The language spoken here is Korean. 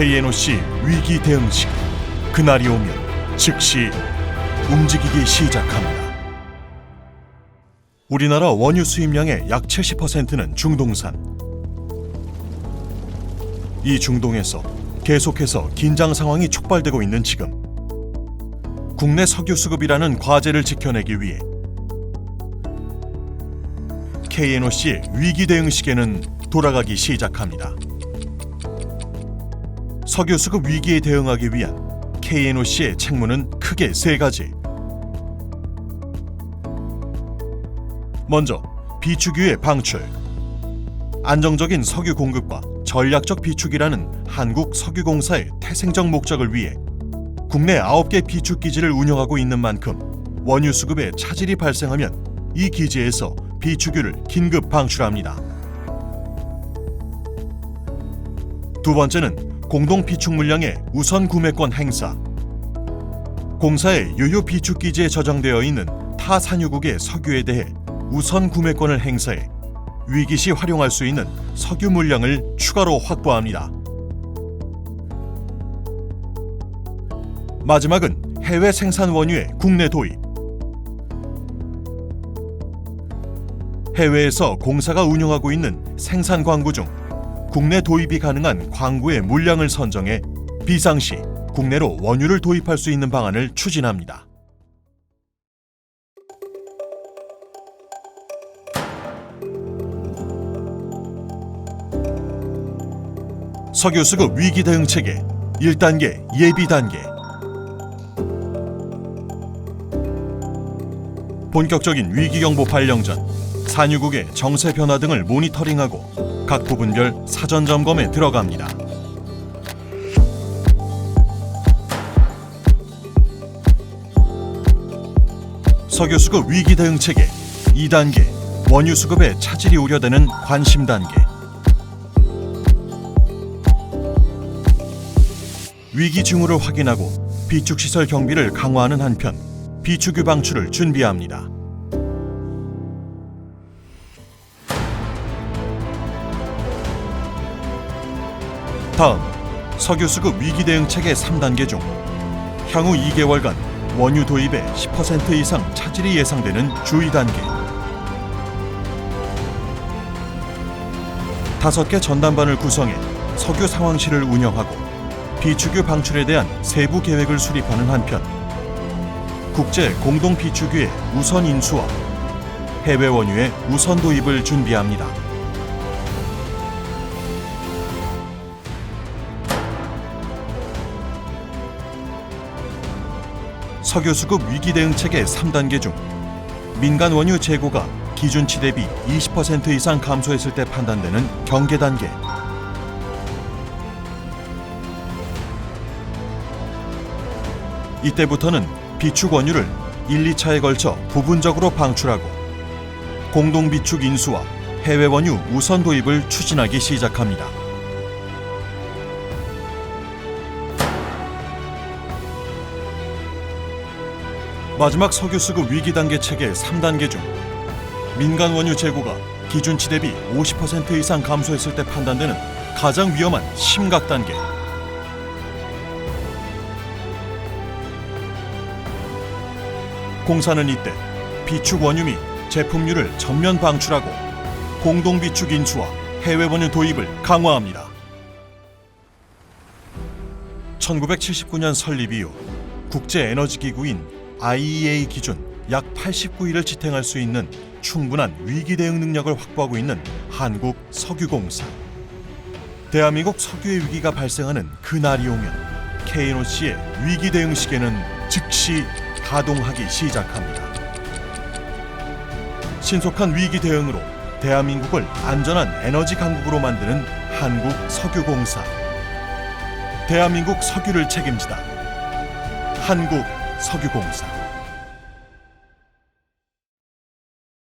KNOC 위기 대응식 그날이 오면 즉시 움직이기 시작합니다. 우리나라 원유 수입량의 약 70%는 중동산. 이 중동에서 계속해서 긴장 상황이 촉발되고 있는 지금 국내 석유 수급이라는 과제를 지켜내기 위해 KNOC의 위기 대응 시계는 돌아가기 시작합니다. 석유 수급 위기에 대응하기 위한 KNOC의 책무는 크게 세 가지. 먼저 비축유의 방출. 안정적인 석유 공급과 전략적 비축이라는 한국 석유공사의 태생적 목적을 위해 국내 9개 비축 기지를 운영하고 있는 만큼 원유 수급에 차질이 발생하면 이 기지에서 비축유를 긴급 방출합니다. 두 번째는 공동 비축 물량의 우선 구매권 행사. 공사의 유효 비축 기지에 저장되어 있는 타 산유국의 석유에 대해 우선 구매권을 행사해 위기 시 활용할 수 있는 석유 물량을 추가로 확보합니다. 마지막은 해외 생산 원유의 국내 도입. 해외에서 공사가 운영하고 있는 생산 광구 중 국내 도입이 가능한 광구의 물량을 선정해 비상시 국내로 원유를 도입할 수 있는 방안을 추진합니다. 석유 수급 위기 대응 체계 1단계 예비 단계 본격적인 위기 경보 발령 전 산유국의 정세 변화 등을 모니터링하고 각 부분별 사전 점검에 들어갑니다. 석유 수급 위기 대응 체계 2단계 원유 수급에 차질이 우려되는 관심 단계 위기 징후를 확인하고 비축 시설 경비를 강화하는 한편 비축 유 방출을 준비합니다. 다음 석유 수급 위기 대응 체계 3단계 중 향후 2개월간 원유 도입에 10% 이상 차질이 예상되는 주의 단계. 다섯 개 전담반을 구성해 석유 상황실을 운영하고 비축유 방출에 대한 세부 계획을 수립하는 한편 국제 공동 비축유의 우선 인수와 해외 원유의 우선 도입을 준비합니다. 석유 수급 위기 대응 체계 3단계 중 민간 원유 재고가 기준치 대비 20% 이상 감소했을 때 판단되는 경계 단계. 이때부터는 비축 원유를 1, 2차에 걸쳐 부분적으로 방출하고 공동 비축 인수와 해외 원유 우선 도입을 추진하기 시작합니다. 마지막 석유 수급 위기 단계 체계 3단계 중 민간 원유 재고가 기준치 대비 50% 이상 감소했을 때 판단되는 가장 위험한 심각 단계. 공사는 이때 비축 원유 및 제품류를 전면 방출하고 공동 비축 인수와 해외 원유 도입을 강화합니다. 1979년 설립 이후 국제 에너지 기구인 IEA 기준 약 89일을 지탱할 수 있는 충분한 위기 대응 능력을 확보하고 있는 한국 석유공사. 대한민국 석유의 위기가 발생하는 그날이 오면 KNOC의 위기 대응 시계는 즉시 가동하기 시작합니다. 신속한 위기 대응으로 대한민국을 안전한 에너지 강국으로 만드는 한국 석유공사. 대한민국 석유를 책임지다. 한국 석유공사.